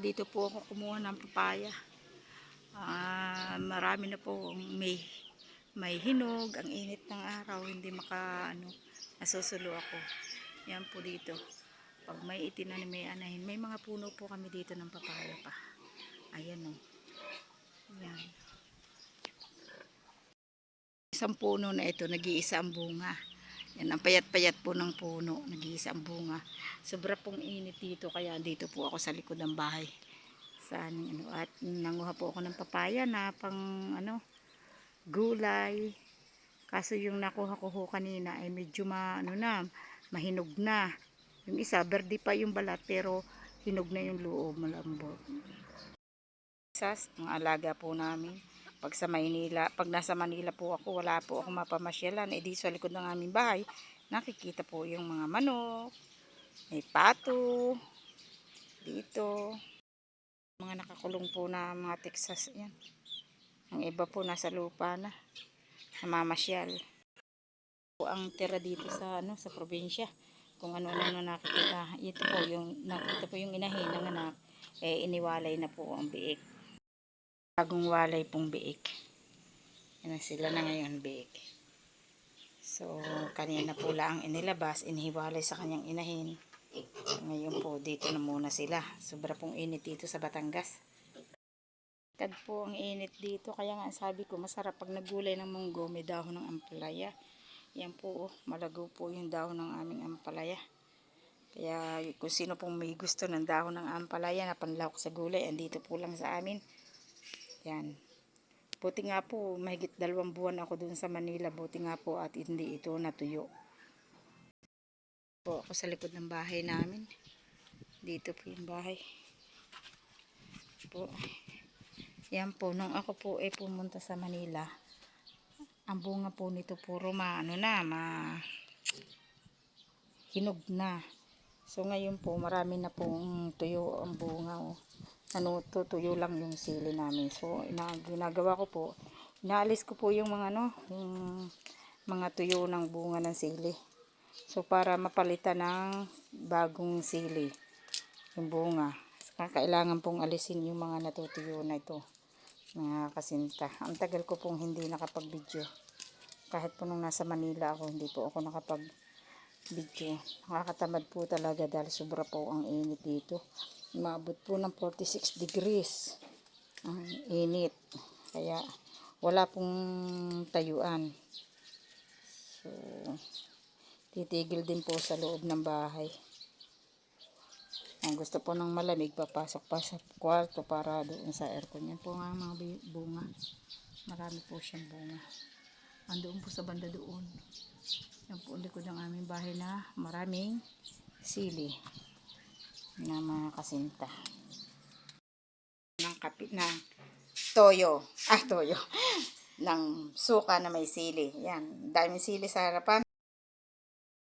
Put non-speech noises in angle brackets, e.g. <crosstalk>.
Dito po ako kumuha ng papaya. Ah, marami na po may may hinog, ang init ng araw, hindi maka ano, nasusulo ako. Yan po dito. Pag may itinanim may anahin, may mga puno po kami dito ng papaya pa. Ayan o. Yan. Isang puno na ito, nag-iisa ang bunga. Yan, ang payat-payat po ng puno, nag-iisa ang bunga. Sobra pong init dito, kaya dito po ako sa likod ng bahay. Sa ano, at nanguha po ako ng papaya na pang ano, gulay. Kaso yung nakuha ko ho kanina ay medyo ma, ano na, mahinog na. Yung isa, verde pa yung balat pero hinog na yung loob, malambot. Sas, mga alaga po namin. Pag sa Maynila, pag nasa Manila po ako, wala po ako mapamasyalan. Eh di sa likod ng aming bahay, nakikita po yung mga manok, may pato, dito. Mga nakakulong po na mga Texas yan. Ang iba po nasa lupa na, namamasyal. Ang tira dito sa ano sa probinsya. Kung ano-ano na nakikita. Ito po yung nakita po yung inahin ng anak, eh iniwalay na po ang biik bagong walay pong biik. Yan sila na ngayon biik. So, kanina po lang inilabas, inihiwalay sa kanyang inahin. Ngayon po, dito na muna sila. Sobra pong init dito sa Batangas. Kad po ang init dito, kaya nga sabi ko, masarap pag nagulay ng munggo, may dahon ng ampalaya. Yan po, oh, malago po yung dahon ng aming ampalaya. Kaya kung sino pong may gusto ng dahon ng ampalaya na panlawak sa gulay, andito po lang sa amin. Yan. Buti nga po, mahigit dalawang buwan ako dun sa Manila. Buti nga po at hindi ito natuyo. Po ako sa likod ng bahay namin. Dito po yung bahay. Po. Yan po, nung ako po ay pumunta sa Manila, ang bunga po nito puro ma, ano na, ma, hinog na. So ngayon po, marami na pong tuyo ang ano, tutuyo lang yung sili namin. So, ina, ginagawa ko po, inaalis ko po yung mga ano, yung mga tuyo ng bunga ng sili. So, para mapalitan ng bagong sili, yung bunga. So, kailangan pong alisin yung mga natutuyo na ito, mga kasinta. Ang tagal ko pong hindi nakapag-video. Kahit po nung nasa Manila ako, hindi po ako nakapag-video. Nakakatamad po talaga dahil sobra po ang init dito. Maabot po ng 46 degrees ang init. Kaya wala pong tayuan. So titigil din po sa loob ng bahay. Ang gusto po ng malamig papasok pa sa kwarto para doon sa aircon. Yan po nga mga bunga. Marami po siyang bunga andoon po sa banda doon. Yan po likod ng aming bahay na maraming sili na mga kasinta. Ng kapit ng toyo. Ah toyo. <laughs> Ng suka na may sili. Yan daming sili sa harapan